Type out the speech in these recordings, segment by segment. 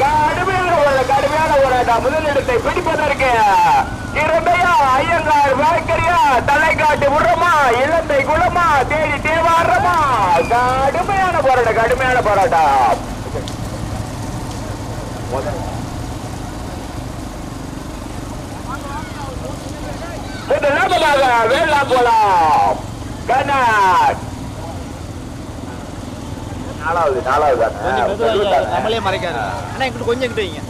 கடுமையான ஒரு கடுமையான போராட்டம் முதலிடத்தை பிடிப்பதற்கு இரண்டையா? ஐயங்கார் பேக்கரியா தலைக்காட்டு உரமா? இலந்தை குளமா தேடி தேவாரமா? கடுமையான போராட்டம் கடுமையான போராட்டம். முதலாவதாக வேளாங்குளம் கண்ணாட் நாலாவது நாலாவது மெதுவா நம்மளே மறைக்காது இங்கிட்டு கொஞ்சம் இங்கிட்டு வைங்க.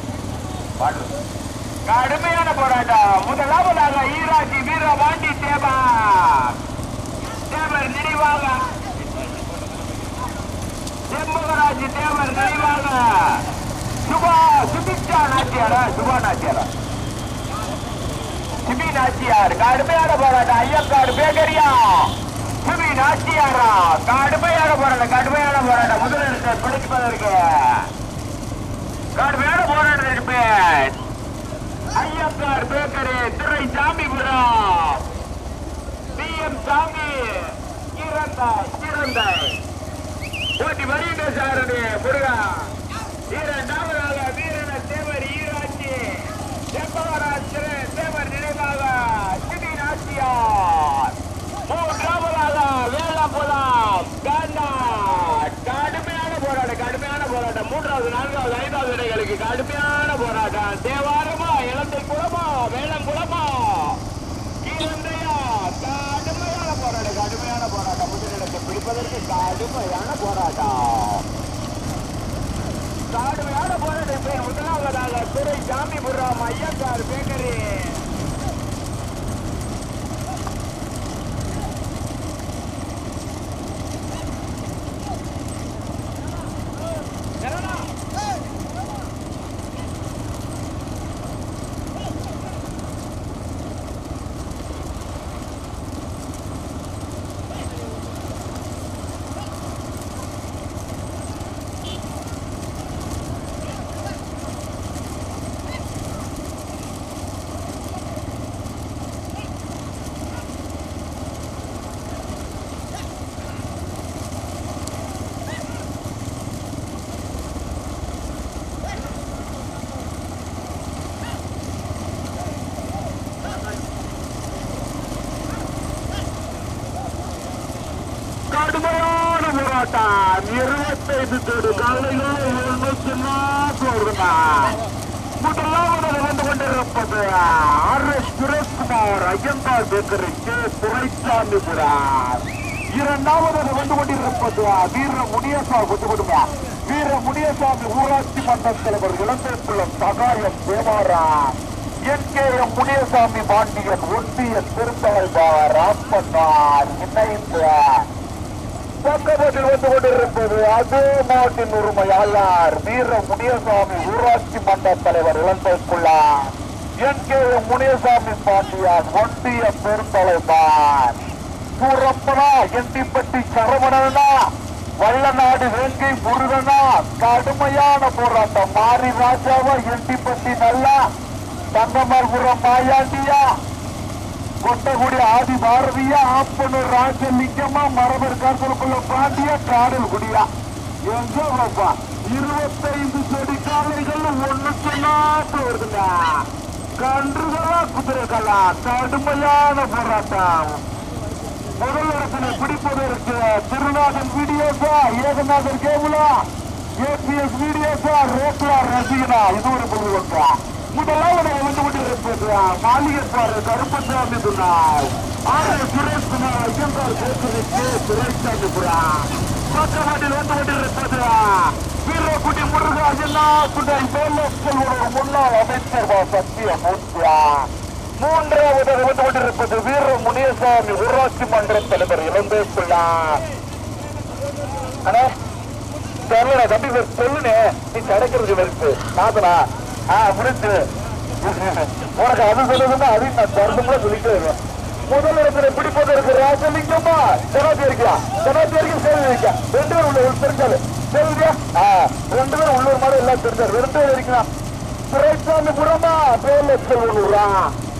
கடுமையான போராட்டம். முதலாவதாக ஈராட்சி வீரபாண்டி தேவா தேவர். நினைவாக. செம்பகராஜ் தேவர் நினைவாக. சுபா சுபிக்ஷா நாச்சியாரா? சுபா நாச்சியாரா? சுபி நாச்சியார் கடுமையான போராட்டம். ஐயக்காடு பேக்கரியா சுபி நாச்சியாரா கடுமையான போராட்டம் கடுமையான போராட்டம். முதலிடத்தை பிடிப்பதற்கு. கடுமையான போராட்டம் இருப்பேன் ஐயக்கார் பேக்கரி திரை சாமிபுரம் பி எம் சாமி இறந்த இறந்த போட்டி வருகின்ற சாரதி முருகா இரண்டாவதாக வீரன தேவர் ஈராட்சி செம்பவராஜ் தேவர் நினைவாக சிதி நாச்சியார் மூன்றாவதாக வேளாங்குளம் காண்டா கடுமையான போராட்டம் கடுமையான போராட்டம் மூன்றாவது நான்காவது ஐந்தாவது இடைகளுக்கு கடுமையான போராட்டம் தேவாரமா இலந்தை குளமா வேளங்குளமா கீழந்தையா கடுமையான போராட்டம் கடுமையான போராட்டம் முதலிடத்தை பிடிப்பதற்கு கடுமையான போராட்டம் கடுமையான போராட்டம் பேர் முதலாவதாக துறை சாமிபுரம் ஐயங்கார் பேக்கரி கடுமையான போராட்டம். இருபத்தைந்து தேடு காலையில் எழுநூத்தி நாற்பதுனா முதலாவதாக வந்து கொண்டிருப்பது R S Sureshkumar Iyengar bakery K. Duraisamipuram. இரண்டாவதாக வந்து கொண்டிருப்பது வீர முனியசாமி வந்து கொடுங்க வீர முனியசாமி ஊராட்சி மன்ற தலைவர் இளம்பேக்குளம் Sagayam தேவாராம். N. K. M. Muniyasamy Pandian ஒன்றிய திருத்தலைவர் ராப்பன்னார் இணைந்து பக்கத்தில் வந்து கொண்டிருப்பது அதே மாவட்டின் உரிமையாளர் வீர முனியசாமி ஊராட்சி மன்ற தலைவர் இளந்தைக்குள்ளார் என் கே முனியசாமி பாண்டியார் ஒன்றிய பெருந்தலைவார் சூரப்பனா எண்டிப்பட்டி சரவணனா வல்லநாடு வேங்கை முருகனா கடுமையான போராட்டம். மாரி ராஜாவா எண்டிப்பட்டி நல்லா தங்கமர்புரம் மாயாண்டியா கொட்டகுடி ஆதி பாரதியா ஆப்பனூர் ராஜலிங்கமா மரபர் கருத்துக்குள்ள பாண்டியா காடல் குடியா. எங்க பாப்பா இருபத்தைந்து செடி காலைகள் ஒண்ணு சொல்லாட்டு வருதுங்க கன்றுகளா குதிரைகளா? கடுமையான போராட்டம். முதல் இடத்துல பிடிப்பதற்கு திருநாதன் வீடியோஸா ஏகநாதன் கேபுலா ஏபிஎஸ் வீடியோஸா ரேக்லா ரசிகனா? இது ஒரு புள்ளி முதலாவது வந்து கொண்டிருப்பது மாளிகைப்பாறு கருப்பசாமி துணாய் ஆர் சுரேஷ்குமார் ஐயங்கார் பேசுவதற்கு சுரேஷ்சாமி புரா பக்கவாட்டில் வந்து கொண்டிருப்பது வீரக்குடி முருகாஜனா துணை வேலோக்கல் முன்னாள் அமைச்சர் சத்தியம் மூர்த்தியா மூன்றாவது வந்து கொண்டிருப்பது வீர முனியசாமி ஊராட்சி மன்ற தலைவர் இளம்பேக்குள்ளா அண்ணே தெரியல தம்பி சொல்லுனே நீ கிடைக்கிறது வெறுப்பு நாதனா ஆ முடிஞ்சு உனக்கு அது சொல்லுதுன்னா அதையும் நான் தரணும்ல சொல்லிட்டு இருக்கேன் முதல் இடத்துல பிடிப்பதற்கு ராஜலிங்கம்மா ஜனாதி இருக்கா ஜனாதி வரைக்கும் சேவை இருக்கா ரெண்டு பேரும் உள்ள தெரிஞ்சாரு சரியா ரெண்டு பேரும் உள்ளூர் மாதிரி எல்லாம் தெரிஞ்சாரு ரெண்டு பேர் இருக்கலாம் துரைசாமி புறமா மேல செல்வனூரா?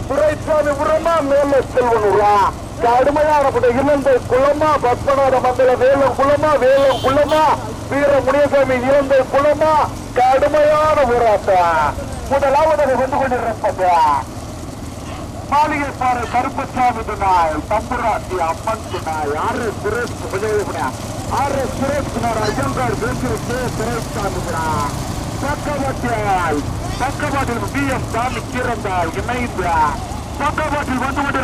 துரைசாமி புறமா மேல செல்வன் கடுமையானப்பட்ட இலந்தை குளமா பத்மநாத மண்டல வேலம் குளமா வேலம் குளமா வீர முனியசாமி இலந்தை குளமா கடுமையான போராட்டா முதலாவதாக வந்து கொண்டிருப்பது மாளிகை பாரு கருப்பசாமி துணாய் தம்புராட்டி அம்மன் துணாய் ஆறு சுரேஷ் விஜயகுணா ஆறு சுரேஷ் குமார் ஐயங்கார் பேசிருக்கு சுரேஷ்சாமி துணா பக்கவாட்டியால் பக்கவாட்டில் பி எம் சாமி கீரந்தால் இணைந்த பக்கவாட்டில் வந்து